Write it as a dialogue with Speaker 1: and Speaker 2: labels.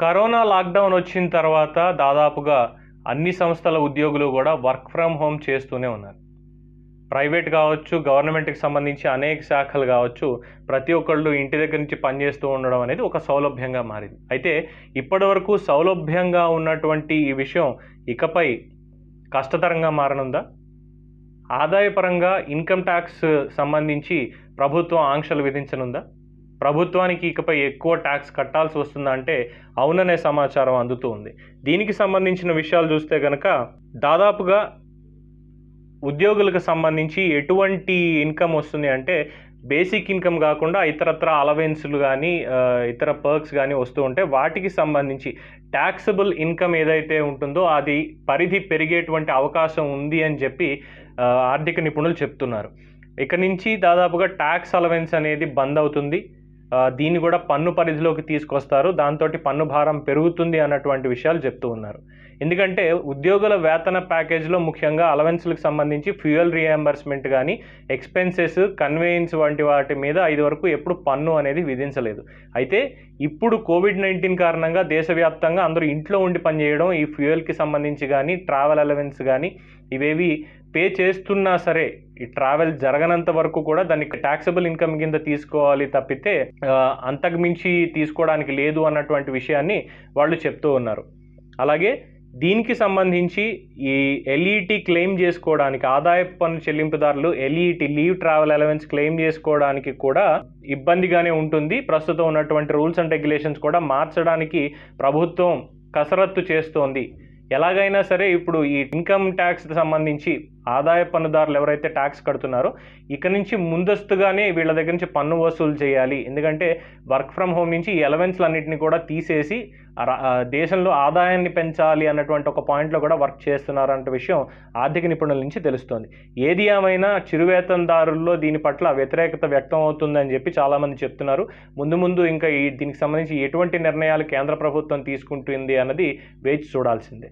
Speaker 1: Corona lockdown వచ్చిన తర్వాత దాదాపుగా అన్ని సంస్థల ఉద్యోగులు కూడా వర్క్ ఫ్రమ్ హోమ్ చేస్తూనే ఉన్నారు. ప్రైవేట్ కావచ్చు గవర్నమెంట్కి సంబంధించి అనేక శాఖలు కావచ్చు ప్రతి ఒక్కళ్ళు ఇంటి దగ్గర నుంచి పనిచేస్తూ ఉండడం అనేది ఒక సౌలభ్యంగా మారింది. అయితే ఇప్పటివరకు సౌలభ్యంగా ఉన్నటువంటి ఈ విషయం ఇకపై కష్టతరంగా మారనుందా? ఆదాయపరంగా ఇన్కమ్ ట్యాక్స్ సంబంధించి ప్రభుత్వం ఆంక్షలు విధించనుందా? ప్రభుత్వానికి ఇకపై ఎక్కువ ట్యాక్స్ కట్టాల్సి వస్తుందంటే అవుననే సమాచారం అందుతూ ఉంది. దీనికి సంబంధించిన విషయాలు చూస్తే కనుక దాదాపుగా ఉద్యోగులకు సంబంధించి ఎటువంటి ఇన్కమ్ వస్తుంది అంటే బేసిక్ ఇన్కమ్ కాకుండా ఇతరత్ర అలవెన్స్లు కానీ ఇతర పర్క్స్ కానీ వస్తూ ఉంటే వాటికి సంబంధించి ట్యాక్సబుల్ ఇన్కమ్ ఏదైతే ఉంటుందో అది పరిధి పెరిగేటువంటి అవకాశం ఉంది అని చెప్పి ఆర్థిక నిపుణులు చెప్తున్నారు. ఇక నుంచి దాదాపుగా ట్యాక్స్ అలవెన్స్ అనేది బంద్ అవుతుంది. దీన్ని కూడా పన్ను పరిధిలోకి తీసుకొస్తారు. దాంతో పన్ను భారం పెరుగుతుంది అన్నటువంటి విషయాలు చెప్తూ ఉన్నారు. ఎందుకంటే ఉద్యోగుల వేతన ప్యాకేజ్లో ముఖ్యంగా అలవెన్స్లకు సంబంధించి ఫ్యూయల్ రీఎంబర్స్మెంట్ కానీ ఎక్స్పెన్సెస్ కన్వేయన్స్ వంటి వాటి మీద ఇది వరకు ఎప్పుడు పన్ను అనేది విధించలేదు. అయితే ఇప్పుడు కోవిడ్ నైన్టీన్ కారణంగా దేశవ్యాప్తంగా అందరూ ఇంట్లో ఉండి పనిచేయడం ఈ ఫ్యూయల్కి సంబంధించి కానీ ట్రావెల్ అలవెన్స్ కానీ ఇవేవి పే చేస్తున్నా సరే ఈ ట్రావెల్ జరగనంత వరకు కూడా దాన్ని ట్యాక్సబుల్ ఇన్కమ్ కింద తీసుకోవాలి తప్పితే అంతకుమించి అంతకు మించి తీసుకోవడానికి లేదు అన్నటువంటి విషయాన్ని వాళ్ళు చెప్తూ ఉన్నారు. అలాగే దీనికి సంబంధించి ఈ ఎల్ఈటి క్లెయిమ్ చేసుకోవడానికి ఆదాయపు పన్ను చెల్లింపుదారులు LET leave travel allowance claim చేసుకోవడానికి కూడా ఇబ్బందిగానే ఉంటుంది. ప్రస్తుతం ఉన్నటువంటి రూల్స్ అండ్ రెగ్యులేషన్స్ కూడా మార్చడానికి ప్రభుత్వం కసరత్తు చేస్తోంది. ఎలాగైనా సరే ఇప్పుడు ఈ ఇన్కమ్ ట్యాక్స్ సంబంధించి ఆదాయ పన్నుదారులు ఎవరైతే ట్యాక్స్ కడుతున్నారో ఇక నుంచి ముందస్తుగానే వీళ్ళ దగ్గర నుంచి పన్ను వసూలు చేయాలి. ఎందుకంటే వర్క్ ఫ్రమ్ హోమ్ నుంచి ఈ అన్నింటినీ కూడా తీసేసి దేశంలో ఆదాయాన్ని పెంచాలి అన్నటువంటి ఒక పాయింట్లో కూడా వర్క్ చేస్తున్నారు అన్న విషయం ఆర్థిక నిపుణుల నుంచి తెలుస్తోంది. ఏది ఏమైనా చిరువేతనదారుల్లో దీని పట్ల వ్యతిరేకత వ్యక్తం అవుతుందని చెప్పి చాలామంది చెప్తున్నారు. ముందు ముందు ఇంకా ఈ దీనికి సంబంధించి ఎటువంటి నిర్ణయాలు కేంద్ర ప్రభుత్వం తీసుకుంటుంది అన్నది వేచి చూడాల్సిందే.